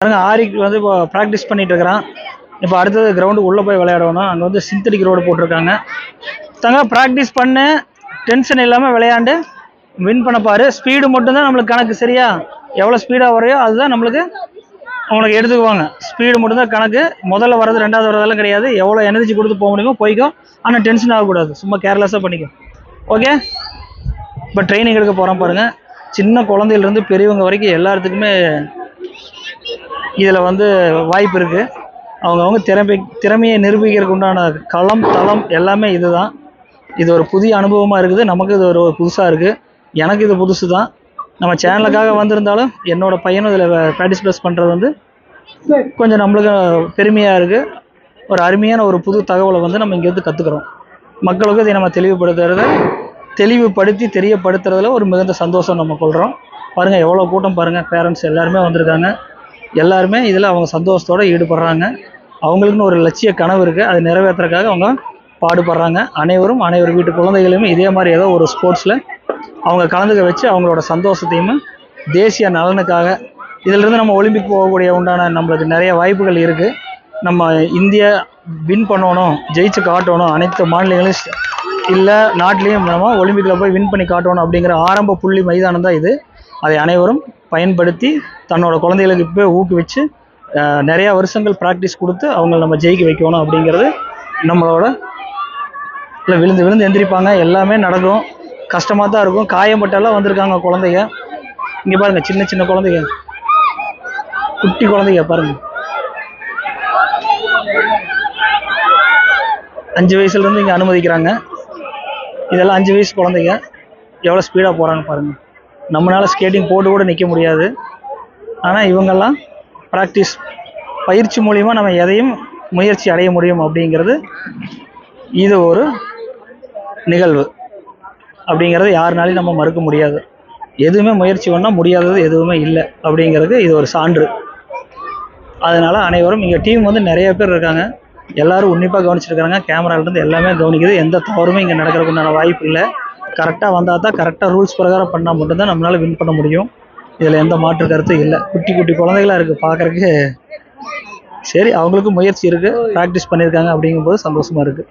பாருங்க ஆரிக்கு வந்து இப்போ ப்ராக்டிஸ் பண்ணிட்டு இருக்கிறான். இப்போ அடுத்தது கிரவுண்டு உள்ளே போய் விளையாடணும் அங்கே வந்து சிந்தடிக் ரோடு போட்டிருக்காங்க. தங்க ப்ராக்டிஸ் பண்ணு. டென்ஷன் இல்லாமல் விளையாண்டு. வின் பண்ண பாரு. ஸ்பீடு மட்டும்தான் நம்மளுக்கு கணக்கு சரியா? எவ்வளோ ஸ்பீடாக வரையோ அதுதான் நம்மளுக்கு அவங்களுக்கு எடுத்துக்குவாங்க. ஸ்பீடு மட்டும்தான் கணக்கு. முதல்ல வர்றது ரெண்டாவது வரதெல்லாம் கிடையாது. எவ்வளோ எனர்ஜி கொடுத்து போக முடியுமோ போய்க்கும். ஆனால் டென்ஷன் ஆகக்கூடாது. சும்மா கேர்லெஸ்ஸாக பண்ணிக்கும். ஓகே இப்போ ட்ரைனிங் எடுக்க போகிறோம் பாருங்கள் சின்ன குழந்தையிலேருந்து பெரியவங்க வரைக்கும் எல்லாத்துக்குமே இதில் வந்து வாய்ப்பு இருக்குது அவங்கவுங்க திறமை திறமையை நிரூபிக்கிறதுக்கு உண்டான களம் தளம் எல்லாமே இதுதான். இது ஒரு புதிய அனுபவமாக இருக்குது. நமக்கு இது ஒரு புதுசாக இருக்குது எனக்கு இது புதுசு தான் நம்ம சேனலுக்காக வந்திருந்தாலும் என்னோட பையனும் இதில் பார்ட்டிசிபேட் பண்ணுறது வந்து கொஞ்சம் நம்மளுக்கு பெருமையாக இருக்குது ஒரு அருமையான ஒரு புது தகவலை வந்து நம்ம இங்கேருந்து கற்றுக்குறோம் மக்களுக்கு இதை நம்ம தெளிவுபடுத்துறத தெளிவுபடுத்தி தெரியப்படுத்துறதுல ஒரு மிகுந்த சந்தோஷம் நம்ம கொள்கிறோம் பாருங்கள் எவ்வளோ கூட்டம் பாருங்கள் பேரண்ட்ஸ் எல்லாருமே வந்திருக்காங்க. எல்லாருமே இதில் அவங்க சந்தோஷத்தோடு ஈடுபடுறாங்க. அவங்களுக்குன்னு ஒரு லட்சிய கனவு இருக்குது அதை நிறைவேற்றுறதுக்காக அவங்க பாடுபடுறாங்க. அனைவரும் அனைவர் வீட்டு குழந்தைகளையுமே இதே மாதிரி ஏதோ ஒரு ஸ்போர்ட்ஸில் அவங்க கலந்துக்க வச்சு அவங்களோட சந்தோஷத்தையும் தேசிய நலனுக்காக இதிலிருந்து நம்ம ஒலிம்பிக் போகக்கூடிய உண்டான நம்மளுக்கு நிறைய வாய்ப்புகள் இருக்குது நம்ம இந்தியா வின் பண்ணணும் ஜெயிச்சு காட்டணும் அனைத்து மாநிலங்களையும் இல்லை நாட்டிலையும் நம்ம ஒலிம்பிக்கில் போய் வின் பண்ணி காட்டணும் அப்படிங்கிற ஆரம்ப புள்ளி மைதானம் தான் இது. அதை அனைவரும் பயன்படுத்தி தன்னோட குழந்தைகளுக்கு இப்போ ஊக்குவிச்சு நிறையா வருஷங்கள் ப்ராக்டிஸ் கொடுத்து அவங்கள நம்ம ஜெயிக்க வைக்கணும் அப்படிங்கிறது நம்மளோட இல்லை விழுந்து விழுந்து எந்திரிப்பாங்க. எல்லாமே நடக்கும். கஷ்டமாக தான் இருக்கும். காயம்பட்டெல்லாம் வந்திருக்காங்க குழந்தைங்க. இங்கே பாருங்க சின்ன சின்ன குழந்தைங்க. குட்டி குழந்தைங்க பாருங்கள் அஞ்சு வயசுலேருந்து இங்கே அனுமதிக்கிறாங்க. இதெல்லாம் அஞ்சு வயசு குழந்தைங்க. எவ்வளோ ஸ்பீடாக போகிறாங்க பாருங்கள் நம்மளால் ஸ்கேட்டிங் போட்டு கூட நிற்க முடியாது. ஆனால் இவங்கெல்லாம் ப்ராக்டிஸ் பயிற்சி மூலிமா நம்ம எதையும் முயற்சி அடைய முடியும் அப்படிங்கிறது இது ஒரு நிகழ்வு. அப்படிங்கிறது யாருனாலையும் நம்ம மறுக்க முடியாது. எதுவுமே முயற்சி பண்ணால் முடியாதது எதுவுமே இல்லை அப்படிங்கிறது இது ஒரு சான்று. அதனால் அனைவரும் இங்கே டீம் வந்து நிறைய பேர் இருக்காங்க. எல்லோரும் உன்னிப்பாக கவனிச்சிருக்காங்க கேமராலேருந்து எல்லாமே கவனிக்குது. எந்த தவறுமே இங்கே நடக்கிறதுக்கு உண்டான வாய்ப்பு இல்லை. கரெக்டாக வந்தால் தான் கரெக்டாக ரூல்ஸ் பிரகாரம் பண்ணால் மட்டும்தான் நம்மளால் வின் பண்ண முடியும். இதில் எந்த மாற்று கருத்தும் இல்லை. குட்டி குட்டி குழந்தைகளாக இருக்குது பார்க்குறக்கு சரி அவங்களுக்கும் முயற்சி இருக்குது ப்ராக்டிஸ் பண்ணியிருக்காங்க அப்படிங்கும்போது சந்தோஷமாக இருக்குது